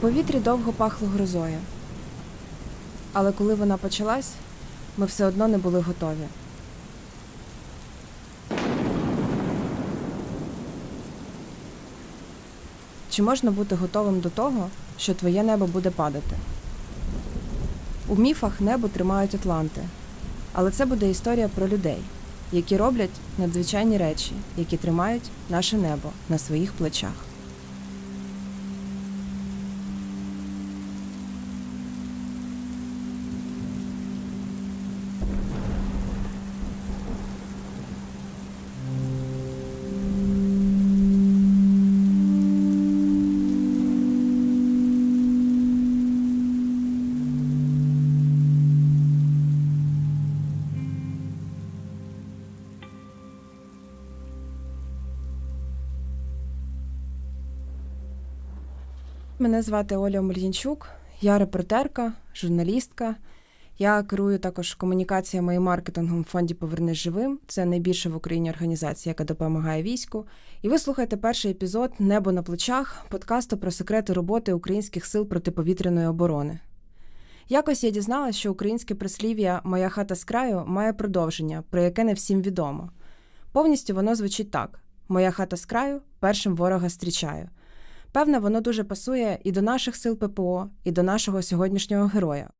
Повітрі довго пахло грозою. Але коли вона почалась, ми все одно не були готові. Чи можна бути готовим до того, що твоє небо буде падати? У міфах небо тримають атланти, але це буде історія про людей, які роблять надзвичайні речі, які тримають наше небо на своїх плечах. Мене звати Оля Омельянчук, я репортерка, журналістка. Я керую також комунікаціями і маркетингом в фонді Повернись живим. Це найбільша в Україні організація, яка допомагає війську. І ви слухаєте перший епізод Небо на плечах подкасту про секрети роботи українських сил протиповітряної оборони. Якось я дізналася, що українське прислів'я Моя хата з краю має продовження, про яке не всім відомо. Повністю воно звучить так: Моя хата з краю, першим ворога зустрічаю. Певне, воно дуже пасує і до наших сил ППО, і до нашого сьогоднішнього героя.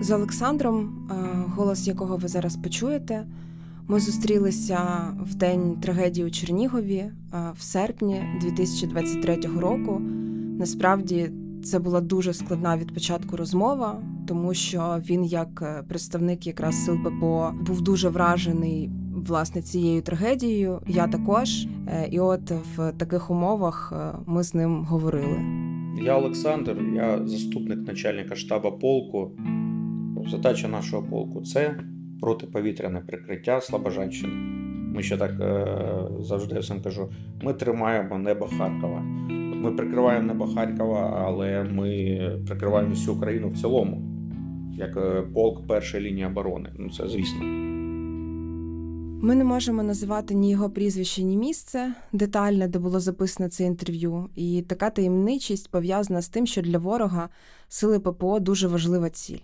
З Олександром, е, голос якого ви зараз почуєте, ми зустрілися в день трагедії у Чернігові е, в серпні 2023 року. Насправді це була дуже складна від початку розмова, тому що він, як е, представник якраз сил ППО, був дуже вражений власне цією трагедією. Я також. Е, І от в таких умовах е, ми з ним говорили. Я Олександр, я заступник начальника штабу полку. Задача нашого полку це протиповітряне прикриття Слобожанщини. Ми ще так е, завжди всім кажу: ми тримаємо небо Харкова. Ми прикриваємо небо Харкова, але ми прикриваємо всю Україну в цілому, як полк першої лінії оборони. Ну це звісно. Ми не можемо називати ні його прізвище, ні місце детальне, де було записано це інтерв'ю. І така таємничість пов'язана з тим, що для ворога сили ППО дуже важлива ціль.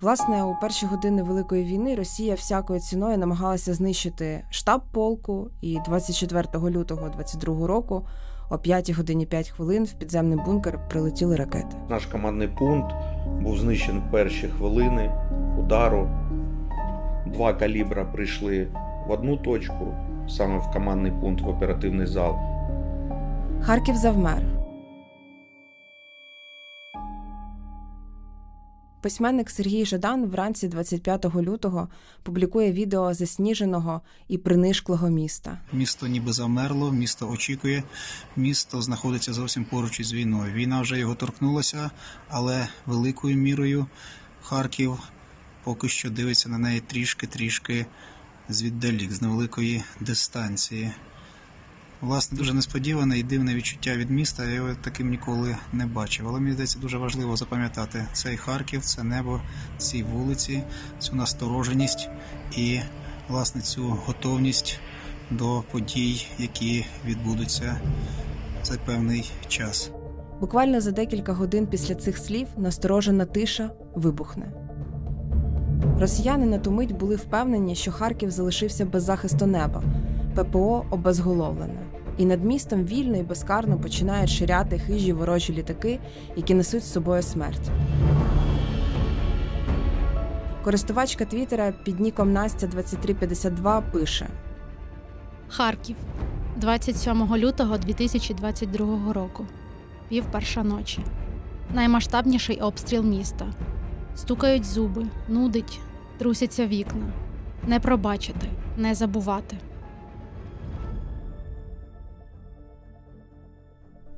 Власне, у перші години Великої війни Росія всякою ціною намагалася знищити штаб полку, і 24 лютого 22 року о 5 годині 5 хвилин в підземний бункер прилетіли ракети. Наш командний пункт був знищений в перші хвилини удару. Два калібра прийшли в одну точку, саме в командний пункт в оперативний зал. Харків завмер. Письменник Сергій Жадан вранці 25 лютого публікує відео засніженого і принишклого міста. Місто ніби замерло, місто очікує, місто знаходиться зовсім поруч із війною. Війна вже його торкнулася, але великою мірою Харків поки що дивиться на неї трішки-трішки звіддалік, з невеликої дистанції. Власне, дуже несподіване і дивне відчуття від міста. Я його таким ніколи не бачив. Але мені здається, дуже важливо запам'ятати цей Харків, це небо, ці вулиці, цю настороженість і власне цю готовність до подій, які відбудуться за певний час. Буквально за декілька годин після цих слів насторожена тиша вибухне. Росіяни на ту мить були впевнені, що Харків залишився без захисту неба, ППО обезголовлене. І над містом вільно і безкарно починають ширяти хижі ворожі літаки, які несуть з собою смерть. Користувачка Твіттера під ніком Настя 2352 пише: Харків, 27 лютого 2022 року. Пів перша ночі. Наймасштабніший обстріл міста. Стукають зуби, нудить, трусяться вікна. Не пробачити, не забувати.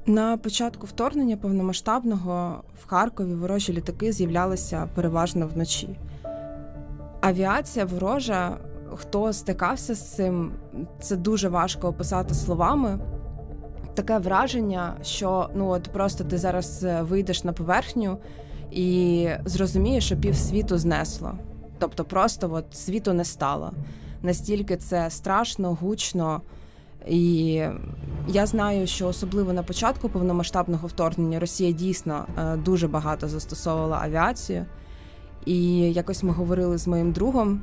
На початку вторгнення повномасштабного в Харкові ворожі літаки з'являлися переважно вночі. Авіація ворожа, хто стикався з цим, це дуже важко описати словами. Таке враження, що ну от просто ти зараз е, вийдеш на поверхню і зрозумієш, що пів світу знесло. Тобто, просто от світу не стало. Настільки це страшно, гучно і Я знаю, що особливо на початку повномасштабного вторгнення Росія дійсно е, дуже багато застосовувала авіацію. І якось ми говорили з моїм другом,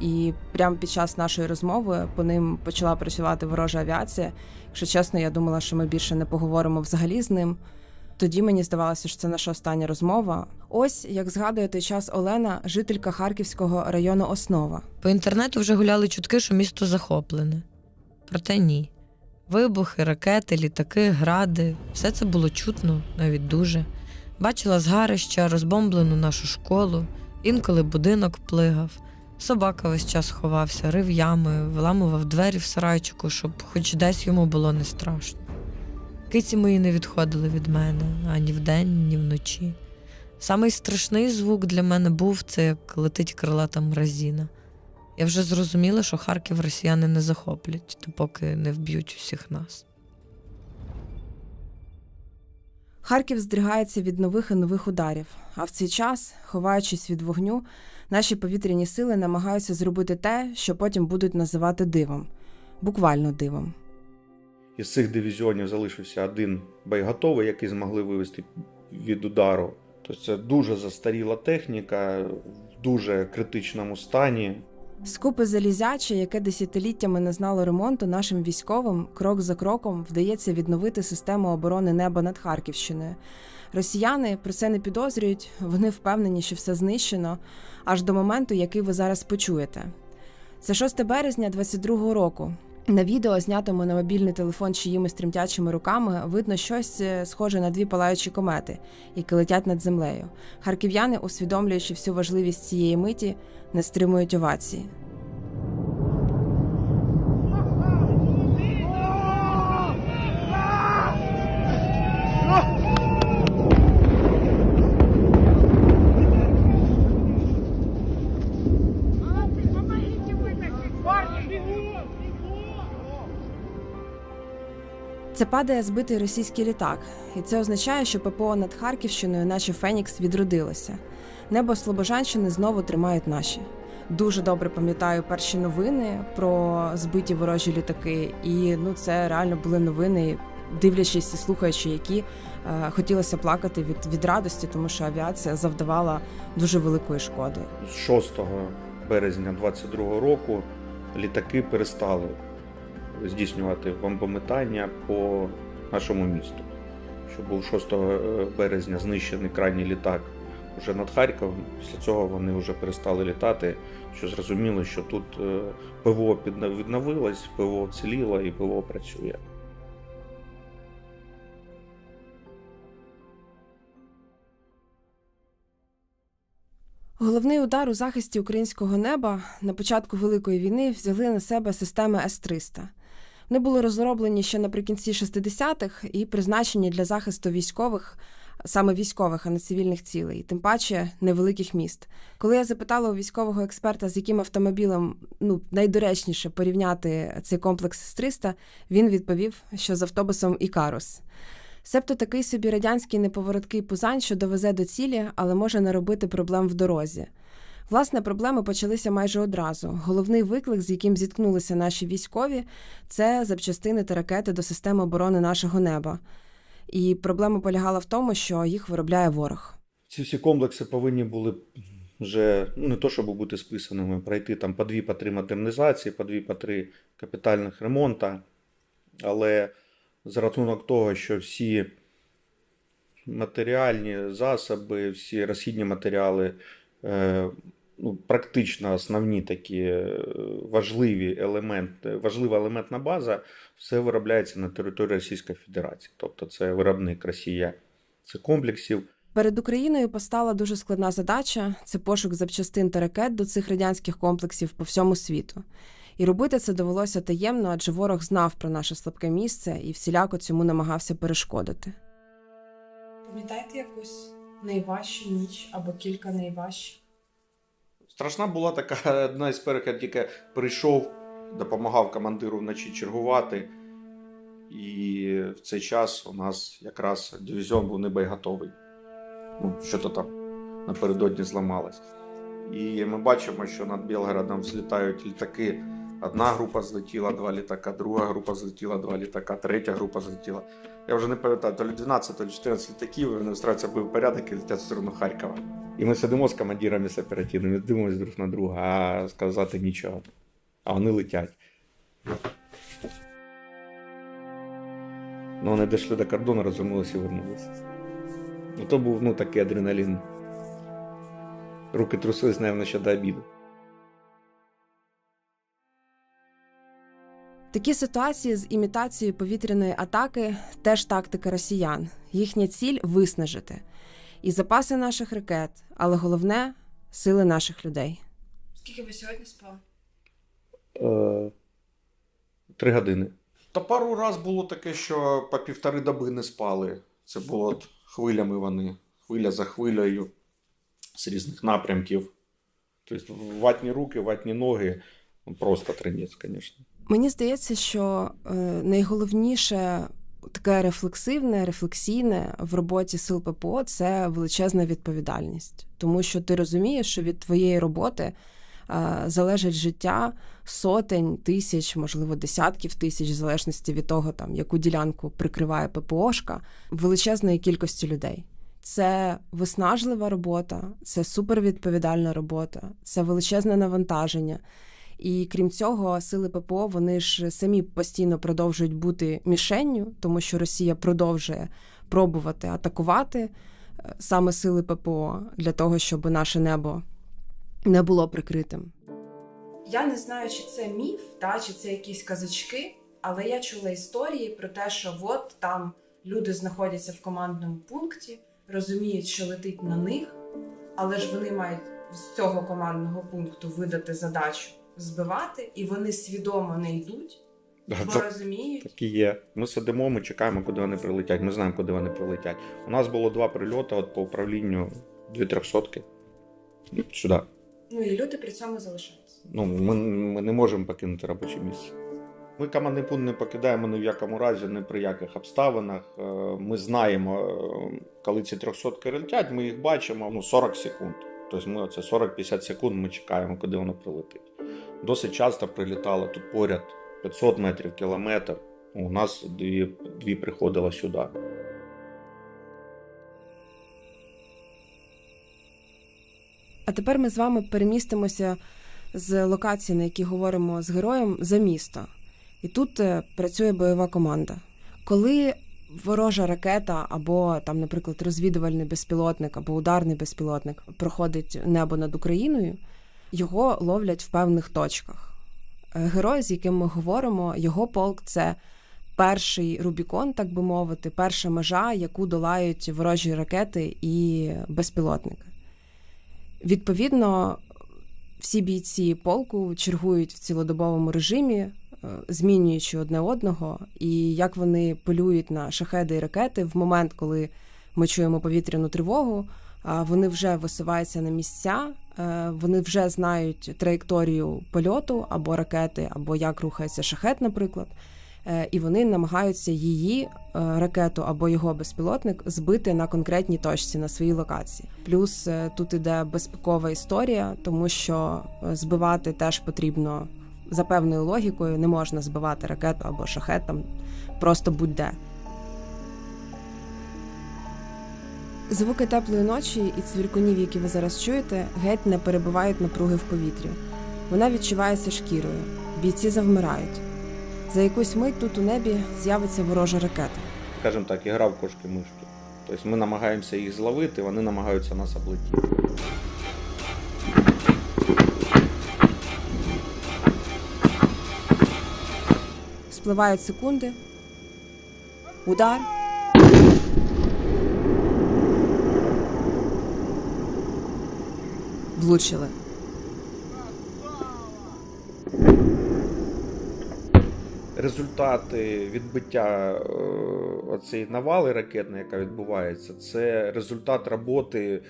і прямо під час нашої розмови по ним почала працювати ворожа авіація. Якщо чесно, я думала, що ми більше не поговоримо взагалі з ним. Тоді мені здавалося, що це наша остання розмова. Ось як згадує той час Олена, жителька Харківського району Основа. По інтернету вже гуляли чутки, що місто захоплене. Проте ні. Вибухи, ракети, літаки, гради все це було чутно, навіть дуже. Бачила згарища, розбомблену нашу школу, інколи будинок плигав. Собака весь час ховався, рив ями, виламував двері в сарайчику, щоб хоч десь йому було не страшно. Киці мої не відходили від мене ані вдень, ні вночі. Самий страшний звук для мене був це як летить крилата мразіна. Я вже зрозуміла, що Харків росіяни не захоплять, допоки не вб'ють усіх нас. Харків здригається від нових і нових ударів. А в цей час, ховаючись від вогню, наші повітряні сили намагаються зробити те, що потім будуть називати дивом, буквально дивом. Із цих дивізіонів залишився один боєготовий, який змогли вивести від удару. Тобто це дуже застаріла техніка, в дуже критичному стані. Скупи залізяче, яке десятиліттями не знало ремонту, нашим військовим крок за кроком вдається відновити систему оборони неба над Харківщиною. Росіяни про це не підозрюють, вони впевнені, що все знищено аж до моменту, який ви зараз почуєте. Це 6 березня 22-го року. На відео, знятому на мобільний телефон чиїмись тремтячими руками, видно щось е, схоже на дві палаючі комети, які летять над землею. Харків'яни, усвідомлюючи всю важливість цієї миті, не стримують овації. Це падає збитий російський літак, і це означає, що ППО над Харківщиною, наче Фенікс, відродилося. Небо Слобожанщини знову тримають наші. Дуже добре пам'ятаю перші новини про збиті ворожі літаки, і ну це реально були новини, дивлячись і слухаючи, які е, хотілося плакати від, від радості, тому що авіація завдавала дуже великої шкоди. З 6 березня 22 року літаки перестали здійснювати бомбометання по нашому місту. Що був 6 березня знищений крайній літак вже над Харковом. Після цього вони вже перестали літати, що зрозуміло, що тут е, ПВО відновилось, ПВО вціліло і ПВО працює. Головний удар у захисті українського неба на початку Великої війни взяли на себе системи С-300. Вони були розроблені ще наприкінці 60-х і призначені для захисту військових, саме військових, а не цивільних цілей, тим паче невеликих міст. Коли я запитала у військового експерта, з яким автомобілем ну, найдоречніше порівняти цей комплекс С-300, він відповів, що з автобусом Ікарус. Себто такий собі радянський неповороткий пузань, що довезе до цілі, але може наробити проблем в дорозі. Власне, проблеми почалися майже одразу. Головний виклик, з яким зіткнулися наші військові, це запчастини та ракети до системи оборони нашого неба. І проблема полягала в тому, що їх виробляє ворог. Ці всі комплекси повинні були вже не то, щоб бути списаними, пройти там по дві по три модернізації, по дві по три капітальних ремонта. Але за рахунок того, що всі матеріальні засоби, всі розхідні матеріали, е, ну, практично основні такі е, важливі елементи, важлива елементна база, все виробляється на території Російської Федерації. Тобто це виробник Росія цих комплексів. Перед Україною постала дуже складна задача це пошук запчастин та ракет до цих радянських комплексів по всьому світу. І робити це довелося таємно, адже ворог знав про наше слабке місце і всіляко цьому намагався перешкодити. Пам'ятаєте якусь найважчу ніч або кілька найважчих? Страшна була така одна із перших, я тільки прийшов, допомагав командиру вночі чергувати. І в цей час у нас якраз дивізіон був не боєготовий. Ну, що-то там напередодні зламалось. І ми бачимо, що над Білгородом взлітають літаки Одна група злетіла, два літака, друга група злетіла, два літака, третя група злетіла. Я вже не пам'ятаю, то ли 12, то ли 14 літаків, вони стараються бив порядок і летять в сторону Харкова. І ми сидимо з командирами з оперативними, дивимося друг на друга, а сказати нічого. А вони летять. Ну, вони дійшли до кордону, розвернулися і вернулися. Ну, то був ну, такий адреналін. Руки трусились, мабуть, ще до обіду. Такі ситуації з імітацією повітряної атаки теж тактика росіян. Їхня ціль виснажити. І запаси наших ракет, але головне сили наших людей. Скільки ви сьогодні спали? Е, Три години. Та пару раз було таке, що по півтори доби не спали. Це було от хвилями вони, хвиля за хвилею з різних напрямків. Тобто ватні руки, ватні ноги. Ну, Просто тренець, звісно. Мені здається, що е, найголовніше таке рефлексивне, рефлексійне в роботі сил ППО це величезна відповідальність, тому що ти розумієш, що від твоєї роботи е, залежить життя сотень, тисяч, можливо, десятків тисяч, в залежності від того, там яку ділянку прикриває ППОшка, величезної кількості людей. Це виснажлива робота, це супервідповідальна робота, це величезне навантаження. І крім цього, сили ППО вони ж самі постійно продовжують бути мішенню, тому що Росія продовжує пробувати атакувати е, саме сили ППО для того, щоб наше небо не було прикритим. Я не знаю, чи це міф, та чи це якісь казачки, але я чула історії про те, що от там люди знаходяться в командному пункті, розуміють, що летить на них, але ж вони мають з цього командного пункту видати задачу збивати, і вони свідомо не йдуть, бо розуміють. Так і є. Ми сидимо, ми чекаємо, куди вони прилетять. Ми знаємо, куди вони прилетять. У нас було два прильоти от по управлінню дві трьохсотки. Сюди. Ну і люди при цьому залишаються. Ну, ми, ми не можемо покинути робоче місце. Ми командний пункт не покидаємо ні в якому разі, ні при яких обставинах. Е, Ми знаємо, е, коли ці трьохсотки летять, ми їх бачимо ну, 40 секунд. Тобто ми оце 40-50 секунд ми чекаємо, куди воно прилетить. Досить часто прилітало тут поряд 500 метрів, кілометр. У нас дві, дві приходило сюди. А тепер ми з вами перемістимося з локації, на якій говоримо з героєм, за місто. І тут е, працює бойова команда. Коли ворожа ракета або там, наприклад, розвідувальний безпілотник або ударний безпілотник проходить небо над Україною, його ловлять в певних точках. Е, Герой, з яким ми говоримо, його полк це перший Рубікон, так би мовити, перша межа, яку долають ворожі ракети і безпілотники. Відповідно, всі бійці полку чергують в цілодобовому режимі, е, змінюючи одне одного, і як вони полюють на шахеди і ракети в момент, коли ми чуємо повітряну тривогу, вони вже висуваються на місця, е, вони вже знають траєкторію польоту або ракети, або як рухається шахет, наприклад. Е, І вони намагаються її е, ракету або його безпілотник збити на конкретній точці на своїй локації. Плюс тут іде безпекова історія, тому що збивати теж потрібно за певною логікою. Не можна збивати ракету або шахет там просто будь-де. Звуки теплої ночі і цвіркунів, які ви зараз чуєте, геть не перебивають напруги в повітрі. Вона відчувається шкірою. Бійці завмирають. За якусь мить тут у небі з'явиться ворожа ракета. Скажімо так, ігра в кошки-мишки. Тобто ми намагаємося їх зловити, вони намагаються нас облетіти. Спливають секунди. Удар. Влучили. Результати відбиття е, оцієї навали ракетної, яка відбувається, це результат роботи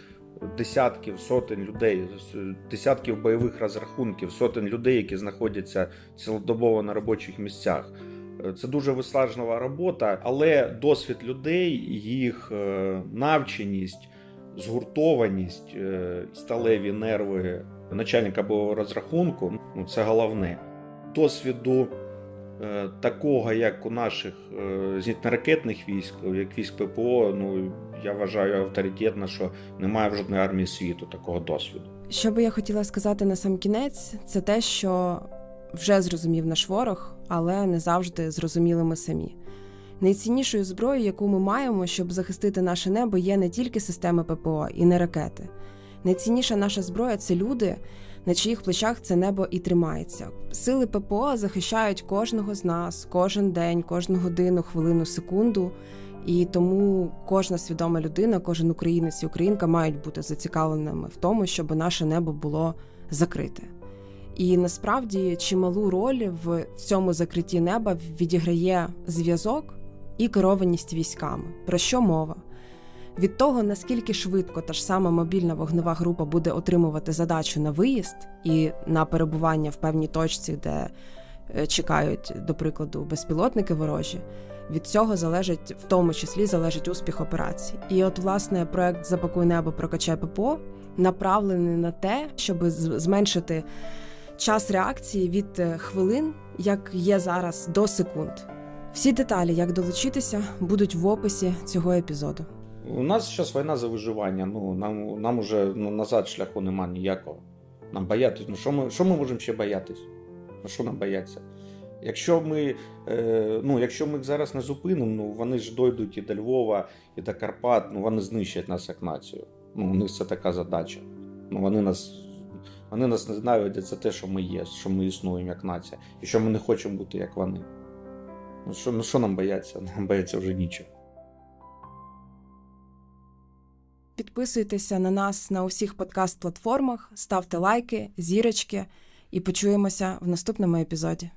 десятків, сотень людей, десятків бойових розрахунків, сотень людей, які знаходяться цілодобово на робочих місцях. Е, Це дуже виснажлива робота, але досвід людей, їх е, навченість, згуртованість, е, сталеві нерви начальника бойового розрахунку ну, це головне. досвіду е, такого, як у наших е, зенітно-ракетних військ, як військ ППО, ну я вважаю авторитетно, що немає в жодної армії світу такого досвіду. Що би я хотіла сказати на сам кінець, це те, що вже зрозумів наш ворог, але не завжди зрозуміли ми самі. Найціннішою зброєю, яку ми маємо, щоб захистити наше небо, є не тільки системи ППО і не ракети. Найцінніша наша зброя це люди, на чиїх плечах це небо і тримається. Сили ППО захищають кожного з нас, кожен день, кожну годину, хвилину, секунду. І тому кожна свідома людина, кожен українець і українка мають бути зацікавленими в тому, щоб наше небо було закрите. І насправді чималу роль в цьому закритті неба відіграє зв'язок і керованість військами. Про що мова? Від того, наскільки швидко та ж сама мобільна вогнева група буде отримувати задачу на виїзд і на перебування в певній точці, де е, чекають, до прикладу, безпілотники ворожі, від цього залежить, в тому числі залежить успіх операцій. І от, власне, проект Запакуй небо прокачай ППО направлений на те, щоб зменшити час реакції від е, хвилин, як є зараз, до секунд. Всі деталі, як долучитися, будуть в описі цього епізоду. У нас зараз війна за виживання. Ну нам, нам уже ну, назад шляху немає ніякого. Нам боятись. Ну що ми, що ми можемо ще боятись? Ну що нам бояться? Якщо ми, е, ну, якщо ми їх зараз не зупинимо, ну вони ж дойдуть і до Львова, і до Карпат, ну вони знищать нас як націю. Ну, у них це така задача. Ну, вони нас, вони нас не знають за те, що ми є, що ми існуємо як нація, і що ми не хочемо бути як вони. Ну що, ну, що нам бояться? Нам бояться вже нічого. Підписуйтеся на нас на усіх подкаст-платформах, ставте лайки, зірочки і почуємося в наступному епізоді.